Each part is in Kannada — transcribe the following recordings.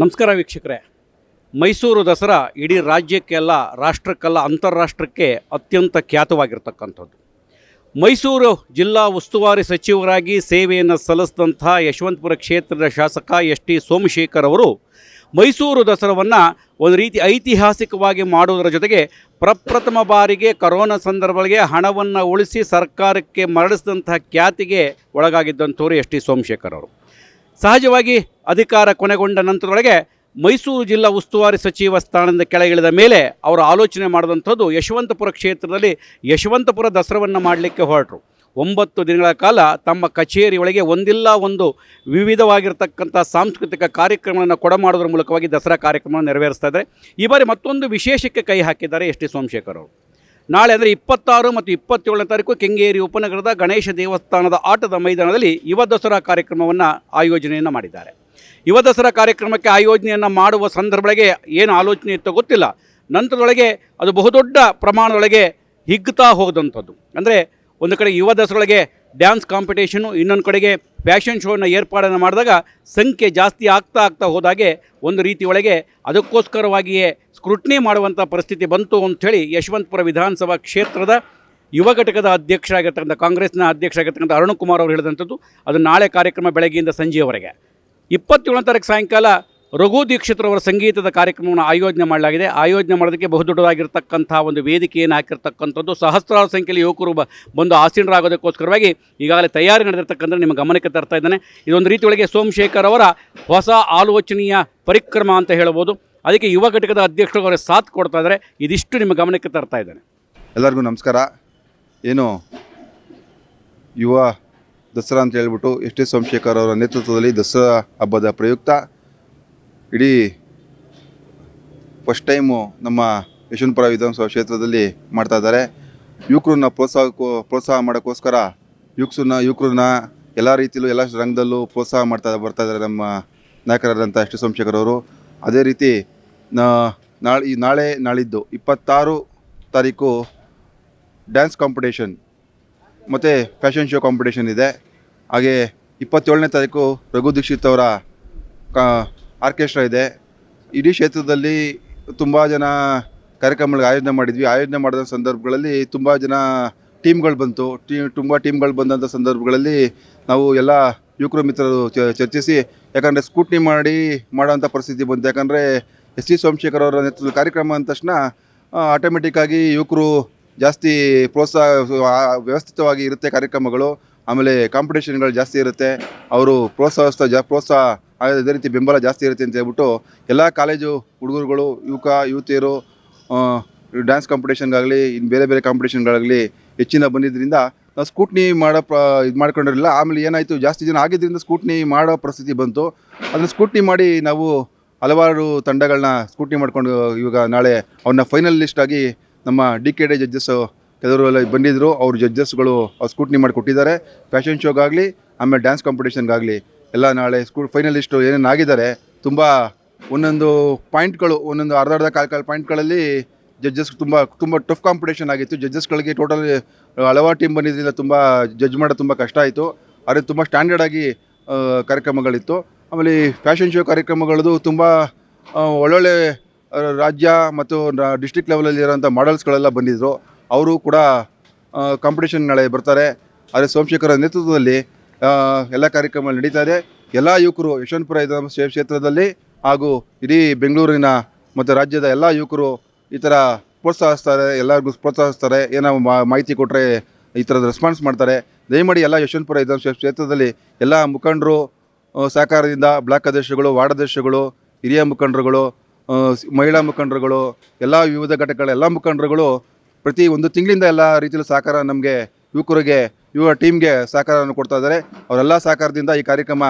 ನಮಸ್ಕಾರ ವೀಕ್ಷಕರೇ. ಮೈಸೂರು ದಸರಾ ಇಡೀ ರಾಜ್ಯಕ್ಕೆಲ್ಲ ರಾಷ್ಟ್ರಕ್ಕೆಲ್ಲ, ಅಂತಾರಾಷ್ಟ್ರಕ್ಕೆ ಅತ್ಯಂತ ಖ್ಯಾತವಾಗಿರ್ತಕ್ಕಂಥದ್ದು. ಮೈಸೂರು ಜಿಲ್ಲಾ ಉಸ್ತುವಾರಿ ಸಚಿವರಾಗಿ ಸೇವೆಯನ್ನು ಸಲ್ಲಿಸಿದಂಥ ಯಶವಂತಪುರ ಕ್ಷೇತ್ರದ ಶಾಸಕ ಎಸ್ ಟಿ ಸೋಮಶೇಖರ್ ಅವರು ಮೈಸೂರು ದಸರಾವನ್ನು ಒಂದು ರೀತಿ ಐತಿಹಾಸಿಕವಾಗಿ ಮಾಡುವುದರ ಜೊತೆಗೆ ಪ್ರಪ್ರಥಮ ಬಾರಿಗೆ ಕರೋನಾ ಸಂದರ್ಭಗಳಿಗೆ ಹಣವನ್ನು ಉಳಿಸಿ ಸರ್ಕಾರಕ್ಕೆ ಮರಳಿಸಿದಂಥ ಖ್ಯಾತಿಗೆ ಒಳಗಾಗಿದ್ದಂಥವರು ಎಸ್ ಟಿ ಸೋಮಶೇಖರ್ ಅವರು. ಸಹಜವಾಗಿ ಅಧಿಕಾರ ಕೊನೆಗೊಂಡ ನಂತರದೊಳಗೆ ಮೈಸೂರು ಜಿಲ್ಲಾ ಉಸ್ತುವಾರಿ ಸಚಿವ ಸ್ಥಾನದಿಂದ ಕೆಳಗಿಳಿದ ಮೇಲೆ ಅವರು ಆಲೋಚನೆ ಮಾಡಿದಂಥದ್ದು ಯಶವಂತಪುರ ಕ್ಷೇತ್ರದಲ್ಲಿ ಯಶವಂತಪುರ ದಸರಾವನ್ನು ಮಾಡಲಿಕ್ಕೆ ಹೊರಟರು. ಒಂಬತ್ತು ದಿನಗಳ ಕಾಲ ತಮ್ಮ ಕಚೇರಿಯೊಳಗೆ ಒಂದಿಲ್ಲ ಒಂದು ವಿವಿಧವಾಗಿರ್ತಕ್ಕಂಥ ಸಾಂಸ್ಕೃತಿಕ ಕಾರ್ಯಕ್ರಮಗಳನ್ನು ಕೊಡಮಾಡೋದ್ರ ಮೂಲಕವಾಗಿ ದಸರಾ ಕಾರ್ಯಕ್ರಮವನ್ನು ನೆರವೇರಿಸ್ತಾ ಇದ್ದಾರೆ. ಈ ಬಾರಿ ಮತ್ತೊಂದು ವಿಶೇಷಕ್ಕೆ ಕೈ ಹಾಕಿದ್ದಾರೆ ಎಸ್ ಟಿ ಸೋಮಶೇಖರ್ ಅವರು. ನಾಳೆ ಅಂದರೆ ಇಪ್ಪತ್ತಾರು ಮತ್ತು ಇಪ್ಪತ್ತೇಳನೇ ತಾರೀಕು ಕೆಂಗೇರಿ ಉಪನಗರದ ಗಣೇಶ ದೇವಸ್ಥಾನದ ಆಟದ ಮೈದಾನದಲ್ಲಿ ಯುವ ದಸರಾ ಕಾರ್ಯಕ್ರಮವನ್ನು ಆಯೋಜನೆಯನ್ನು ಮಾಡಿದ್ದಾರೆ. ಯುವ ದಸರಾ ಕಾರ್ಯಕ್ರಮಕ್ಕೆ ಆಯೋಜನೆಯನ್ನು ಮಾಡುವ ಸಂದರ್ಭದೊಳಗೆ ಏನು ಆಲೋಚನೆ ಇತ್ತೋ ಗೊತ್ತಿಲ್ಲ. ನಂತರದೊಳಗೆ ಅದು ಬಹುದೊಡ್ಡ ಪ್ರಮಾಣದೊಳಗೆ ಹಿಗ್ಗುತ್ತಾ ಹೋದಂಥದ್ದು. ಅಂದರೆ ಒಂದು ಕಡೆ ಯುವ ದಸರೊಳಗೆ ಡ್ಯಾನ್ಸ್ ಕಾಂಪಿಟೇಷನು, ಇನ್ನೊಂದು ಕಡೆಗೆ ಫ್ಯಾಷನ್ ಶೋನ ಏರ್ಪಾಡನ್ನು ಮಾಡಿದಾಗ ಸಂಖ್ಯೆ ಜಾಸ್ತಿ ಆಗ್ತಾ ಆಗ್ತಾ ಹೋದಾಗೆ ಒಂದು ರೀತಿಯೊಳಗೆ ಅದಕ್ಕೋಸ್ಕರವಾಗಿಯೇ ಸ್ಕ್ರೂಟ್ನಿ ಮಾಡುವಂಥ ಪರಿಸ್ಥಿತಿ ಬಂತು ಅಂಥೇಳಿ ಯಶವಂತಪುರ ವಿಧಾನಸಭಾ ಕ್ಷೇತ್ರದ ಯುವ ಘಟಕದ ಅಧ್ಯಕ್ಷರಾಗಿರ್ತಕ್ಕಂಥ, ಕಾಂಗ್ರೆಸ್ನ ಅಧ್ಯಕ್ಷ ಅಧ್ಯಕ್ಷರಾಗಿರ್ತಕ್ಕಂಥ ಅರುಣ್ ಕುಮಾರ್ ಅವರು ಹೇಳಿದಂಥದ್ದು, ಅದು ನಾಳೆ ಕಾರ್ಯಕ್ರಮ ಬೆಳಗ್ಗೆಯಿಂದ ಸಂಜೆಯವರೆಗೆ. ಇಪ್ಪತ್ತೇಳನೇ ತಾರೀಕು ಸಾಯಂಕಾಲ ರಘು ದೀಕ್ಷಿತ್ರವರ ಸಂಗೀತದ ಕಾರ್ಯಕ್ರಮವನ್ನು ಆಯೋಜನೆ ಮಾಡಲಾಗಿದೆ. ಆಯೋಜನೆ ಮಾಡೋದಕ್ಕೆ ಬಹುದೊಡ್ಡದಾಗಿರ್ತಕ್ಕಂಥ ಒಂದು ವೇದಿಕೆಯನ್ನು ಹಾಕಿರ್ತಕ್ಕಂಥದ್ದು, ಸಹಸ್ರಾರು ಸಂಖ್ಯೆಯಲ್ಲಿ ಯುವಕರು ಬಂದು ಆಸೀನರಾಗೋದಕ್ಕೋಸ್ಕರವಾಗಿ ಈಗಾಗಲೇ ತಯಾರಿ ನಡೆದಿರ್ತಕ್ಕಂಥ ನಿಮ್ಮ ಗಮನಕ್ಕೆ ತರ್ತಾ ಇದ್ದಾನೆ. ಇದೊಂದು ರೀತಿಯೊಳಗೆ ಸೋಮಶೇಖರ್ ಅವರ ಹೊಸ ಆಲೋಚನೆಯ ಪರಿಕ್ರಮ ಅಂತ ಹೇಳ್ಬೋದು. ಅದಕ್ಕೆ ಯುವ ಘಟಕದ ಅಧ್ಯಕ್ಷರು ಅವರ ಸಾಥ್ ಕೊಡ್ತಾ ಇದ್ದಾರೆ. ಇದಿಷ್ಟು ನಿಮ್ಮ ಗಮನಕ್ಕೆ ತರ್ತಾ ಇದ್ದಾನೆ. ಎಲ್ಲರಿಗೂ ನಮಸ್ಕಾರ. ಏನು ಯುವ ದಸರಾ ಅಂತ ಹೇಳ್ಬಿಟ್ಟು ಎಸ್ ಟಿ ಸೋಮಶೇಖರ್ ಅವರ ನೇತೃತ್ವದಲ್ಲಿ ದಸರಾ ಹಬ್ಬದ ಪ್ರಯುಕ್ತ ಇಡೀ ಫಸ್ಟ್ ಟೈಮು ನಮ್ಮ ಯಶವಂತಪುರ ವಿಧಾನಸಭಾ ಕ್ಷೇತ್ರದಲ್ಲಿ ಮಾಡ್ತಾ ಇದ್ದಾರೆ. ಯುವಕರನ್ನ ಪ್ರೋತ್ಸಾಹಕ್ಕೂ, ಪ್ರೋತ್ಸಾಹ ಮಾಡೋಕ್ಕೋಸ್ಕರ ಯುವಕ್ಸನ್ನ ಯುವಕರನ್ನ ಎಲ್ಲ ರೀತಿಯಲ್ಲೂ ಎಲ್ಲ ರಂಗದಲ್ಲೂ ಪ್ರೋತ್ಸಾಹ ಮಾಡ್ತಾ ಬರ್ತಾ ಇದ್ದಾರೆ ನಮ್ಮ ನಾಯಕರಾದಂಥ ಎಸ್ ಸೋಮಶೇಖರ್ ಅವರು. ಅದೇ ರೀತಿ ನಾಳೆ, ಈ ನಾಳೆ, ನಾಳಿದ್ದು ಇಪ್ಪತ್ತಾರು ತಾರೀಕು ಡ್ಯಾನ್ಸ್ ಕಾಂಪಿಟೇಷನ್, ಮತ್ತು ಫ್ಯಾಷನ್ ಶೋ ಕಾಂಪಿಟೇಷನ್ ಇದೆ. ಹಾಗೆ ಇಪ್ಪತ್ತೇಳನೇ ತಾರೀಕು ರಘು ದೀಕ್ಷಿತ್ ಅವರ ಕಾ ಆರ್ಕೆಸ್ಟ್ರಾ ಇದೆ. ಇಡೀ ಕ್ಷೇತ್ರದಲ್ಲಿ ತುಂಬ ಜನ ಕಾರ್ಯಕ್ರಮಗಳಿಗೆ ಆಯೋಜನೆ ಮಾಡಿದ್ವಿ. ಆಯೋಜನೆ ಮಾಡಿದ ಸಂದರ್ಭಗಳಲ್ಲಿ ತುಂಬ ಜನ ಟೀಮ್ಗಳು ಬಂತು. ಟೀ, ತುಂಬ ಟೀಮ್ಗಳು ಬಂದಂಥ ಸಂದರ್ಭಗಳಲ್ಲಿ ನಾವು ಎಲ್ಲ ಯುವಕರು ಮಿತ್ರರು ಚರ್ಚಿಸಿ, ಯಾಕಂದರೆ ಸ್ಕೂಟ್ನಿ ಮಾಡಿ ಮಾಡೋವಂಥ ಪರಿಸ್ಥಿತಿ ಬಂತು. ಯಾಕಂದರೆ ಎಸ್ ಸಿ ಸೋಮಶೇಖರ್ ಅವರ ನೇತೃತ್ವದ ಕಾರ್ಯಕ್ರಮ ಅಂದ ತಕ್ಷಣ ಆಟೋಮೆಟಿಕ್ಕಾಗಿ ಯುವಕರು ಜಾಸ್ತಿ ಪ್ರೋತ್ಸಾಹ ವ್ಯವಸ್ಥಿತವಾಗಿ ಇರುತ್ತೆ ಕಾರ್ಯಕ್ರಮಗಳು. ಆಮೇಲೆ ಕಾಂಪಿಟೇಷನ್ಗಳು ಜಾಸ್ತಿ ಇರುತ್ತೆ. ಅವರು ಪ್ರೋತ್ಸಾಹಿಸ್ತಾ, ಜಾ, ಪ್ರೋತ್ಸಾಹ ಅದೇ ರೀತಿ ಬೆಂಬಲ ಜಾಸ್ತಿ ಇರುತ್ತೆ ಅಂತ ಹೇಳ್ಬಿಟ್ಟು ಎಲ್ಲ ಕಾಲೇಜು ಹುಡುಗರುಗಳು, ಯುವಕ, ಯುವತಿಯರು ಡ್ಯಾನ್ಸ್ ಕಾಂಪಿಟೇಷನ್ಗಾಗಲಿ ಇನ್ನು ಬೇರೆ ಬೇರೆ ಕಾಂಪಿಟೇಷನ್ಗಳಾಗಲಿ ಹೆಚ್ಚಿನ ಬಂದಿದ್ದರಿಂದ ನಾವು ಸ್ಕೂಟ್ನಿ ಮಾಡೋ ಪ್ರ, ಇದು ಮಾಡ್ಕೊಂಡಿರಲಿಲ್ಲ. ಆಮೇಲೆ ಏನಾಯಿತು, ಜಾಸ್ತಿ ಜನ ಆಗಿದ್ದರಿಂದ ಸ್ಕೂಟ್ನಿ ಮಾಡೋ ಪರಿಸ್ಥಿತಿ ಬಂತು. ಅದನ್ನು ಸ್ಕೂಟ್ನಿ ಮಾಡಿ ನಾವು ಹಲವಾರು ತಂಡಗಳನ್ನ ಸ್ಕೂಟ್ನಿ ಮಾಡಿಕೊಂಡು ಇವಾಗ ನಾಳೆ ಅವನ್ನ ಫೈನಲ್ ಲಿಸ್ಟ್ ಆಗಿ ನಮ್ಮ ಡಿ ಕೆ ಡಿ ಜಡ್ಜಸ್ಸು ಕೆಲವರು ಎಲ್ಲ ಬಂದಿದ್ದರು ಅವ್ರ ಜಡ್ಜಸ್ಗಳು ಅವ್ರು ಸ್ಕೂಟ್ನಿ ಮಾಡಿ ಕೊಟ್ಟಿದ್ದಾರೆ. ಫ್ಯಾಷನ್ ಶೋಗಾಗಲಿ ಆಮೇಲೆ ಡ್ಯಾನ್ಸ್ ಕಾಂಪಿಟೇಷನ್ಗಾಗಲಿ ಎಲ್ಲ ನಾಳೆ ಸ್ಕೂಲ್ ಫೈನಲಿಸ್ಟು ಏನೇನು ಆಗಿದ್ದಾರೆ, ತುಂಬ ಒಂದೊಂದು ಪಾಯಿಂಟ್ಗಳು ಒಂದೊಂದು ಅರ್ಧ ಅರ್ಧ ಕಾಲು ಕಾಲು ಪಾಯಿಂಟ್ಗಳಲ್ಲಿ ಜಡ್ಜಸ್ ತುಂಬ ತುಂಬ ಟಫ್ ಕಾಂಪಿಟೇಷನ್ ಆಗಿತ್ತು. ಜಡ್ಜಸ್ಗಳಿಗೆ ಟೋಟಲ್ ಹಲವಾರು ಟೀಮ್ ಬಂದಿದ್ದರಿಂದ ತುಂಬ ಜಡ್ಜ್ ಮಾಡೋದು ತುಂಬ ಕಷ್ಟ ಆಯಿತು. ಆದರೆ ತುಂಬ ಸ್ಟ್ಯಾಂಡರ್ಡ್ ಆಗಿ ಕಾರ್ಯಕ್ರಮಗಳಿತ್ತು. ಆಮೇಲೆ ಫ್ಯಾಷನ್ ಶೋ ಕಾರ್ಯಕ್ರಮಗಳದು ತುಂಬ ಒಳ್ಳೊಳ್ಳೆ ರಾಜ್ಯ ಮತ್ತು ಡಿಸ್ಟ್ರಿಕ್ಟ್ ಲೆವೆಲಲ್ಲಿ ಇರೋಂಥ ಮಾಡಲ್ಸ್ಗಳೆಲ್ಲ ಬಂದಿದ್ದರು ಅವರು ಕೂಡ ಕಾಂಪಿಟೇಷನ್ ನಾಳೆ ಬರ್ತಾರೆ. ಆದರೆ ಸೋಮಶೇಖರ ನೇತೃತ್ವದಲ್ಲಿ ಎಲ್ಲ ಕಾರ್ಯಕ್ರಮ ನಡೀತಾ ಇದೆ. ಎಲ್ಲ ಯುವಕರು ಯಶವಂತಪುರ ವಿಧಾನಸಭಾ ಕ್ಷೇತ್ರದಲ್ಲಿ ಹಾಗೂ ಇಡೀ ಬೆಂಗಳೂರಿನ ಮತ್ತು ರಾಜ್ಯದ ಎಲ್ಲ ಯುವಕರು ಈ ಥರ ಪ್ರೋತ್ಸಾಹಿಸ್ತಾರೆ, ಎಲ್ಲರಿಗೂ ಪ್ರೋತ್ಸಾಹಿಸ್ತಾರೆ, ಏನೋ ಮಾಹಿತಿ ಕೊಟ್ಟರೆ ಈ ಥರದ ರೆಸ್ಪಾನ್ಸ್ ಮಾಡ್ತಾರೆ. ದಯಮಾಡಿ ಎಲ್ಲ ಯಶವಂತಪುರ ವಿಧಾನಸಭಾ ಕ್ಷೇತ್ರದಲ್ಲಿ ಎಲ್ಲ ಮುಖಂಡರು ಸಹಕಾರದಿಂದ ಬ್ಲಾಕ್ ಅಧ್ಯಕ್ಷಗಳು ವಾರ್ಡ್ ಅಧ್ಯಕ್ಷಗಳು ಹಿರಿಯ ಮುಖಂಡರುಗಳು ಮಹಿಳಾ ಮುಖಂಡರುಗಳು, ಎಲ್ಲ ವಿವಿಧ ಘಟಕಗಳ ಎಲ್ಲ ಮುಖಂಡರುಗಳು ಪ್ರತಿ ಒಂದು ತಿಂಗಳಿಂದ ಎಲ್ಲ ರೀತಿಯಲ್ಲಿ ಸಹಕಾರ ನಮಗೆ ಯುವಕರಿಗೆ ಯುವ ಟೀಮ್ಗೆ ಸಹಕಾರವನ್ನು ಕೊಡ್ತಾ ಇದ್ದಾರೆ. ಅವರೆಲ್ಲ ಸಹಕಾರದಿಂದ ಈ ಕಾರ್ಯಕ್ರಮ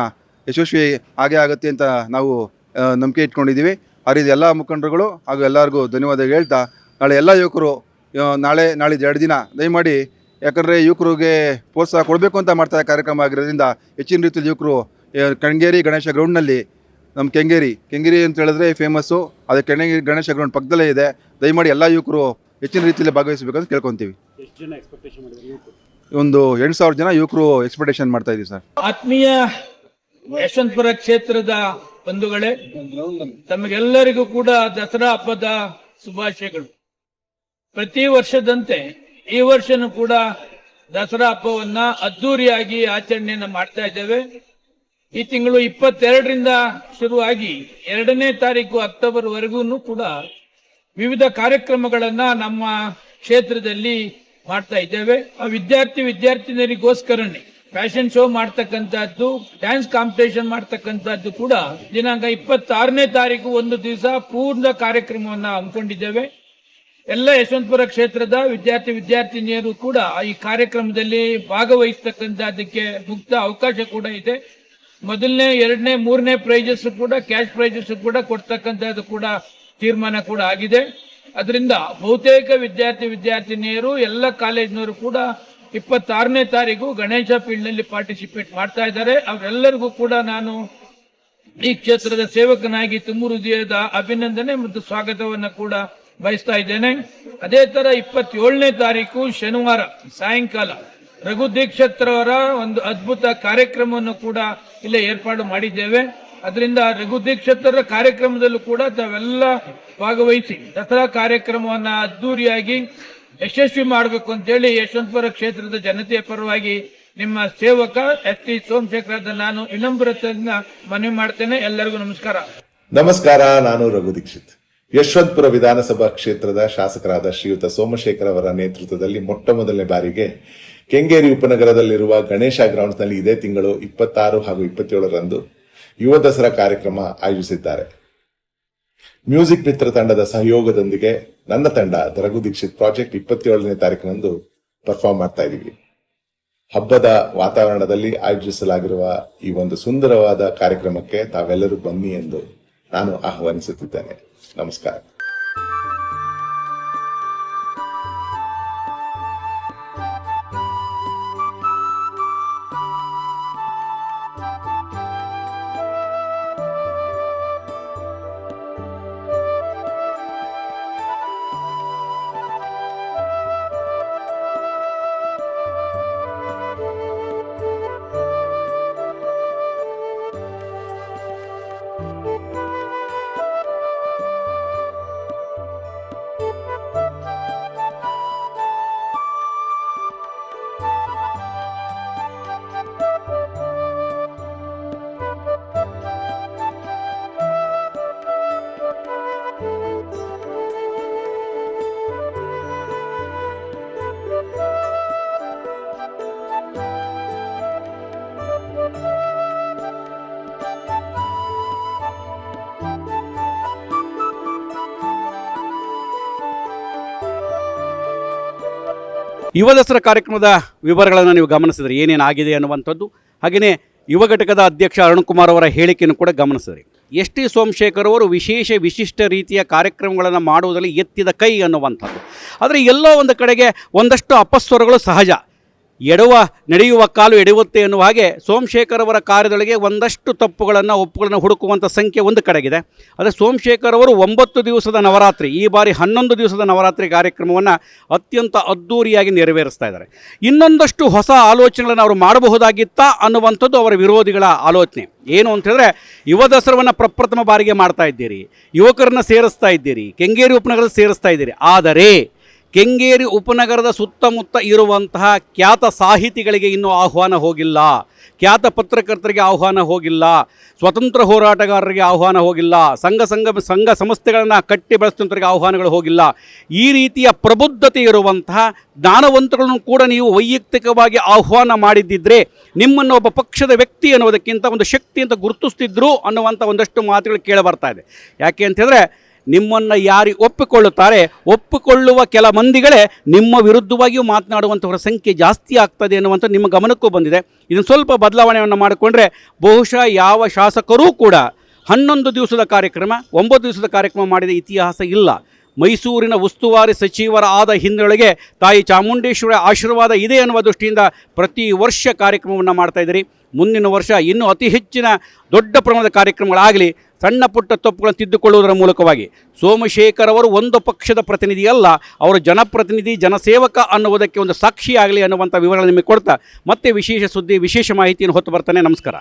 ಯಶಸ್ವಿ ಆಗೇ ಆಗುತ್ತೆ ಅಂತ ನಾವು ನಂಬಿಕೆ ಇಟ್ಕೊಂಡಿದ್ದೀವಿ. ಆ ರೀತಿ ಎಲ್ಲ ಮುಖಂಡರುಗಳು ಹಾಗೂ ಎಲ್ಲರಿಗೂ ಧನ್ಯವಾದ ಹೇಳ್ತಾ, ನಾಳೆ ಎಲ್ಲ ಯುವಕರು ನಾಳೆ, ನಾಳಿದ್ದು ಎರಡು ದಿನ ದಯಮಾಡಿ ಯಾಕಂದರೆ ಯುವಕರಿಗೆ ಪ್ರೋತ್ಸಾಹ ಕೊಡಬೇಕು ಅಂತ ಮಾಡ್ತಾ ಕಾರ್ಯಕ್ರಮ ಆಗಿರೋದ್ರಿಂದ ಹೆಚ್ಚಿನ ರೀತಿಯಲ್ಲಿ ಯುವಕರು ಕಣ್ಗೇರಿ ಗಣೇಶ ಗ್ರೌಂಡ್ನಲ್ಲಿ, ನಮ್ಮ ಕೆಂಗೇರಿ ಕೆಂಗೇರಿ ಅಂತ ಹೇಳಿದ್ರೆ ಫೇಮಸ್ಸು ಅದು ಕೆಣಗೇರಿ ಗಣೇಶ ಗ್ರೌಂಡ್ ಪಕ್ಕದಲ್ಲೇ ಇದೆ. ದಯಮಾಡಿ ಎಲ್ಲ ಯುವಕರು ಹೆಚ್ಚಿನ ರೀತಿಯಲ್ಲಿ ಭಾಗವಹಿಸಬೇಕಂತ ಕೇಳ್ಕೊತೀವಿ. ಎಷ್ಟು ಜನ ಎಕ್ಸ್ಪೆಕ್ಟೇಷನ್ ಮಾಡಿದ್ರು ಒಂದು ಎಂಟು ಸಾವಿರ ಜನ ಯುವಕರು ಎಕ್ಸ್ಪೆಕ್ಟೇಷನ್ ಮಾಡ್ತಾ ಇದೀವಿ ಸರ್. ಆತ್ಮೀಯ ಯಶವಂತಪುರ ಕ್ಷೇತ್ರದ ಬಂಧುಗಳೇ, ತಮಗೆಲ್ಲರಿಗೂ ಕೂಡ ದಸರಾ ಹಬ್ಬದ ಶುಭಾಶಯಗಳು. ಪ್ರತಿ ವರ್ಷದಂತೆ ಈ ವರ್ಷನೂ ಕೂಡ ದಸರಾ ಹಬ್ಬವನ್ನ ಅದ್ದೂರಿಯಾಗಿ ಆಚರಣೆಯನ್ನು ಮಾಡ್ತಾ ಇದ್ದೇವೆ. ಈ ತಿಂಗಳು ಇಪ್ಪತ್ತೆರಡರಿಂದ ಶುರುವಾಗಿ ಎರಡನೇ ತಾರೀಕು ಅಕ್ಟೋಬರ್ ವರೆಗೂ ಕೂಡ ವಿವಿಧ ಕಾರ್ಯಕ್ರಮಗಳನ್ನ ನಮ್ಮ ಕ್ಷೇತ್ರದಲ್ಲಿ ಮಾಡ್ತಾ ಇದ್ದೇವೆ. ಆ ವಿದ್ಯಾರ್ಥಿ ವಿದ್ಯಾರ್ಥಿನಿಯರಿಗೋಸ್ಕರನೇ ಫ್ಯಾಷನ್ ಶೋ ಮಾಡ್ತಕ್ಕಂಥದ್ದು, ಡ್ಯಾನ್ಸ್ ಕಾಂಪಿಟೇಷನ್ ಮಾಡ್ತಕ್ಕಂಥದ್ದು ಕೂಡ ದಿನಾಂಕ ಇಪ್ಪತ್ತಾರನೇ ತಾರೀಕು ಒಂದು ದಿವಸ ಪೂರ್ಣ ಕಾರ್ಯಕ್ರಮವನ್ನ ಹಮ್ಮಿಕೊಂಡಿದ್ದೇವೆ. ಎಲ್ಲ ಯಶವಂತಪುರ ಕ್ಷೇತ್ರದ ವಿದ್ಯಾರ್ಥಿ ವಿದ್ಯಾರ್ಥಿನಿಯರು ಕೂಡ ಈ ಕಾರ್ಯಕ್ರಮದಲ್ಲಿ ಭಾಗವಹಿಸ್ತಕ್ಕಂಥದ್ದಕ್ಕೆ ಮುಕ್ತ ಅವಕಾಶ ಕೂಡ ಇದೆ. ಮೊದಲನೇ, ಎರಡನೇ, ಮೂರನೇ ಪ್ರೈಜಸ್ ಕೂಡ ಕ್ಯಾಶ್ ಪ್ರೈಜಸ್ ಕೂಡ ಕೊಡ್ತಕ್ಕಂಥದ್ದು ಕೂಡ ತೀರ್ಮಾನ ಕೂಡ ಆಗಿದೆ. ಅದರಿಂದ ಬಹುತೇಕ ವಿದ್ಯಾರ್ಥಿ ವಿದ್ಯಾರ್ಥಿನಿಯರು ಎಲ್ಲ ಕಾಲೇಜಿನವರು ಕೂಡ ಇಪ್ಪತ್ತಾರನೇ ತಾರೀಕು ಗಣೇಶ ಫೀಲ್ಡ್ನಲ್ಲಿ ಪಾರ್ಟಿಸಿಪೇಟ್ ಮಾಡ್ತಾ ಇದ್ದಾರೆ. ಅವರೆಲ್ಲರಿಗೂ ಕೂಡ ನಾನು ಈ ಕ್ಷೇತ್ರದ ಸೇವಕನಾಗಿ ತುಂಬು ಹೃದಯದ ಅಭಿನಂದನೆ ಮತ್ತು ಸ್ವಾಗತವನ್ನ ಕೂಡ ಬಯಸ್ತಾ ಇದ್ದೇನೆ. ಅದೇ ತರ ಇಪ್ಪತ್ತೇಳನೇ ತಾರೀಕು ಶನಿವಾರ ಸಾಯಂಕಾಲ ರಘು ದೀಕ್ಷತ್ರವರ ಒಂದು ಅದ್ಭುತ ಕಾರ್ಯಕ್ರಮವನ್ನು ಕೂಡ ಇಲ್ಲೇ ಏರ್ಪಾಡು ಮಾಡಿದ್ದೇವೆ. ಅದರಿಂದ ರಘು ದೀಕ್ಷಿತರ ಕಾರ್ಯಕ್ರಮದಲ್ಲೂ ಕೂಡ ತಾವೆಲ್ಲ ಭಾಗವಹಿಸಿ ದಸರಾ ಕಾರ್ಯಕ್ರಮವನ್ನ ಅದ್ದೂರಿಯಾಗಿ ಯಶಸ್ವಿ ಮಾಡಬೇಕು ಅಂತೇಳಿ ಯಶವಂತಪುರ ಕ್ಷೇತ್ರದ ಜನತೆಯ ಪರವಾಗಿ ನಿಮ್ಮ ಸೇವಕ ಎಸ್ ಟಿ ಸೋಮಶೇಖರದ ನಾನು ವಿನಮ್ರತೆಯಿಂದ ಮನವಿ ಮಾಡ್ತೇನೆ. ಎಲ್ಲರಿಗೂ ನಮಸ್ಕಾರ. ನಮಸ್ಕಾರ, ನಾನು ರಘು ದೀಕ್ಷಿತ್. ಯಶವಂತಪುರ ವಿಧಾನಸಭಾ ಕ್ಷೇತ್ರದ ಶಾಸಕರಾದ ಶ್ರೀಯುತ ಸೋಮಶೇಖರ್ ಅವರ ನೇತೃತ್ವದಲ್ಲಿ ಮೊಟ್ಟ ಮೊದಲನೇ ಬಾರಿಗೆ ಕೆಂಗೇರಿ ಉಪನಗರದಲ್ಲಿರುವ ಗಣೇಶ ಗ್ರೌಂಡ್ಸ್ನಲ್ಲಿ ಇದೇ ತಿಂಗಳು ಇಪ್ಪತ್ತಾರು ಹಾಗೂ ಇಪ್ಪತ್ತೇಳರಂದು ಯುವ ದಸರಾ ಕಾರ್ಯಕ್ರಮ ಆಯೋಜಿಸಿದ್ದಾರೆ. ಮ್ಯೂಸಿಕ್ ಮಿತ್ರ ತಂಡದ ಸಹಯೋಗದೊಂದಿಗೆ ನನ್ನ ತಂಡ ದರಗು ದೀಕ್ಷಿತ್ ಪ್ರಾಜೆಕ್ಟ್ ಇಪ್ಪತ್ತೇಳನೇ ತಾರೀಕಿನಂದು ಪರ್ಫಾರ್ಮ್ ಮಾಡ್ತಾ ಇದೀವಿ ಹಬ್ಬದ ವಾತಾವರಣದಲ್ಲಿ ಆಯೋಜಿಸಲಾಗಿರುವ ಈ ಒಂದು ಸುಂದರವಾದ ಕಾರ್ಯಕ್ರಮಕ್ಕೆ ತಾವೆಲ್ಲರೂ ಬನ್ನಿ ಎಂದು ನಾನು ಆಹ್ವಾನಿಸುತ್ತಿದ್ದೇನೆ. ನಮಸ್ಕಾರ. ಯುವ ದಸರಾ ಕಾರ್ಯಕ್ರಮದ ವಿವರಗಳನ್ನು ನೀವು ಗಮನಿಸಿದ್ರಿ. ಏನೇನಾಗಿದೆ ಅನ್ನುವಂಥದ್ದು. ಹಾಗೆಯೇ ಯುವ ಘಟಕದ ಅಧ್ಯಕ್ಷ ಅರುಣ್ಕುಮಾರ್ ಅವರ ಹೇಳಿಕೆಯನ್ನು ಕೂಡ ಗಮನಿಸಿದ್ರಿ. ಎಸ್ ಟಿ ಸೋಮಶೇಖರ್ ಅವರು ವಿಶೇಷ ವಿಶಿಷ್ಟ ರೀತಿಯ ಕಾರ್ಯಕ್ರಮಗಳನ್ನು ಮಾಡುವುದರಲ್ಲಿ ಎತ್ತಿದ ಕೈ ಅನ್ನುವಂಥದ್ದು. ಆದರೆ ಎಲ್ಲೋ ಒಂದು ಕಡೆಗೆ ಒಂದಷ್ಟು ಅಪಸ್ವರಗಳು ಸಹಜ. ಎಡುವ ನಡೆಯುವ ಕಾಲು ಎಡೆಯುತ್ತೆ ಎನ್ನುವ ಹಾಗೆ ಸೋಮಶೇಖರ್ ಅವರ ಕಾರ್ಯದೊಳಗೆ ಒಂದಷ್ಟು ತಪ್ಪುಗಳನ್ನು, ಒಪ್ಪುಗಳನ್ನು ಹುಡುಕುವಂಥ ಸಂಖ್ಯೆ ಒಂದು ಕಡೆಗಿದೆ. ಆದರೆ ಸೋಮಶೇಖರ್ ಅವರು ಒಂಬತ್ತು ದಿವಸದ ನವರಾತ್ರಿ, ಈ ಬಾರಿ ಹನ್ನೊಂದು ದಿವಸದ ನವರಾತ್ರಿ ಕಾರ್ಯಕ್ರಮವನ್ನು ಅತ್ಯಂತ ಅದ್ಧೂರಿಯಾಗಿ ನೆರವೇರಿಸ್ತಾ ಇದ್ದಾರೆ. ಇನ್ನೊಂದಷ್ಟು ಹೊಸ ಆಲೋಚನೆಗಳನ್ನು ಅವರು ಮಾಡಬಹುದಾಗಿತ್ತಾ ಅನ್ನುವಂಥದ್ದು ಅವರ ವಿರೋಧಿಗಳ ಆಲೋಚನೆ. ಏನು ಅಂತ ಹೇಳಿದ್ರೆ, ಯುವ ದಸರವನ್ನು ಪ್ರಪ್ರಥಮ ಬಾರಿಗೆ ಮಾಡ್ತಾ ಇದ್ದೀರಿ, ಯುವಕರನ್ನ ಸೇರಿಸ್ತಾ ಇದ್ದೀರಿ, ಕೆಂಗೇರಿ ಉಪನಗರ ಸೇರಿಸ್ತಾ ಇದ್ದೀರಿ. ಆದರೆ ಕೆಂಗೇರಿ ಉಪನಗರದ ಸುತ್ತಮುತ್ತ ಇರುವಂತಹ ಖ್ಯಾತ ಸಾಹಿತಿಗಳಿಗೆ ಇನ್ನೂ ಆಹ್ವಾನ ಹೋಗಿಲ್ಲ. ಖ್ಯಾತ ಪತ್ರಕರ್ತರಿಗೆ ಆಹ್ವಾನ ಹೋಗಿಲ್ಲ. ಸ್ವತಂತ್ರ ಹೋರಾಟಗಾರರಿಗೆ ಆಹ್ವಾನ ಹೋಗಿಲ್ಲ. ಸಂಘ ಸಂಘ ಸಂಘ ಸಂಸ್ಥೆಗಳನ್ನು ಕಟ್ಟಿ ಬೆಳೆಸಿದಂಥವರಿಗೆ ಆಹ್ವಾನಗಳು ಹೋಗಿಲ್ಲ. ಈ ರೀತಿಯ ಪ್ರಬುದ್ಧತೆ ಇರುವಂತಹ ಜ್ಞಾನವಂತಗಳನ್ನು ಕೂಡ ನೀವು ವೈಯಕ್ತಿಕವಾಗಿ ಆಹ್ವಾನ ಮಾಡಿದ್ದಿದ್ರೆ ನಿಮ್ಮನ್ನು ಒಬ್ಬ ಪಕ್ಷದ ವ್ಯಕ್ತಿ ಅನ್ನೋದಕ್ಕಿಂತ ಒಂದು ಶಕ್ತಿ ಅಂತ ಗುರುತಿಸ್ತಿದ್ರು ಅನ್ನುವಂಥ ಒಂದಷ್ಟು ಮಾತುಗಳು ಕೇಳಬರ್ತಾ ಇದೆ. ಯಾಕೆ ಅಂತ ನಿಮ್ಮನ್ನು ಯಾರು ಒಪ್ಪಿಕೊಳ್ಳುತ್ತಾರೆ, ಒಪ್ಪಿಕೊಳ್ಳುವ ಕೆಲ ಮಂದಿಗಳೇ ನಿಮ್ಮ ವಿರುದ್ಧವಾಗಿಯೂ ಮಾತನಾಡುವಂಥವರ ಸಂಖ್ಯೆ ಜಾಸ್ತಿ ಆಗ್ತದೆ ಅನ್ನುವಂಥ ನಿಮ್ಮ ಗಮನಕ್ಕೂ ಬಂದಿದೆ. ಇದನ್ನು ಸ್ವಲ್ಪ ಬದಲಾವಣೆಯನ್ನು ಮಾಡಿಕೊಂಡ್ರೆ ಬಹುಶಃ ಯಾವ ಶಾಸಕರೂ ಕೂಡ ಹನ್ನೊಂದು ದಿವಸದ ಕಾರ್ಯಕ್ರಮ, ಒಂಬತ್ತು ದಿವಸದ ಕಾರ್ಯಕ್ರಮ ಮಾಡಿದ ಇತಿಹಾಸ ಇಲ್ಲ. ಮೈಸೂರಿನ ಉಸ್ತುವಾರಿ ಸಚಿವರ ಆದ ಹಿನ್ನೆಲೆಗೆ ತಾಯಿ ಚಾಮುಂಡೇಶ್ವರ ಆಶೀರ್ವಾದ ಇದೆ ಅನ್ನುವ ದೃಷ್ಟಿಯಿಂದ ಪ್ರತಿ ವರ್ಷ ಕಾರ್ಯಕ್ರಮವನ್ನು ಮಾಡ್ತಾ ಇದ್ದೀರಿ. ಮುಂದಿನ ವರ್ಷ ಇನ್ನೂ ಅತಿ ಹೆಚ್ಚಿನ ದೊಡ್ಡ ಪ್ರಮಾಣದ ಕಾರ್ಯಕ್ರಮಗಳಾಗಲಿ ಸಣ್ಣ ಪುಟ್ಟ ತಪ್ಪುಗಳನ್ನು ತಿದ್ದುಕೊಳ್ಳುವುದರ ಮೂಲಕವಾಗಿ ಸೋಮಶೇಖರ್ ಅವರು ಒಂದು ಪಕ್ಷದ ಪ್ರತಿನಿಧಿ ಅಲ್ಲ, ಅವರು ಜನಪ್ರತಿನಿಧಿ, ಜನಸೇವಕ ಅನ್ನುವುದಕ್ಕೆ ಒಂದು ಸಾಕ್ಷಿಯಾಗಲಿ ಅನ್ನುವಂಥ ವಿವರಗಳನ್ನು ನಿಮಗೆ ಕೊಡ್ತಾ, ಮತ್ತೆ ವಿಶೇಷ ಸುದ್ದಿ, ವಿಶೇಷ ಮಾಹಿತಿಯನ್ನು ಹೊತ್ತು ಬರ್ತಾನೆ. ನಮಸ್ಕಾರ.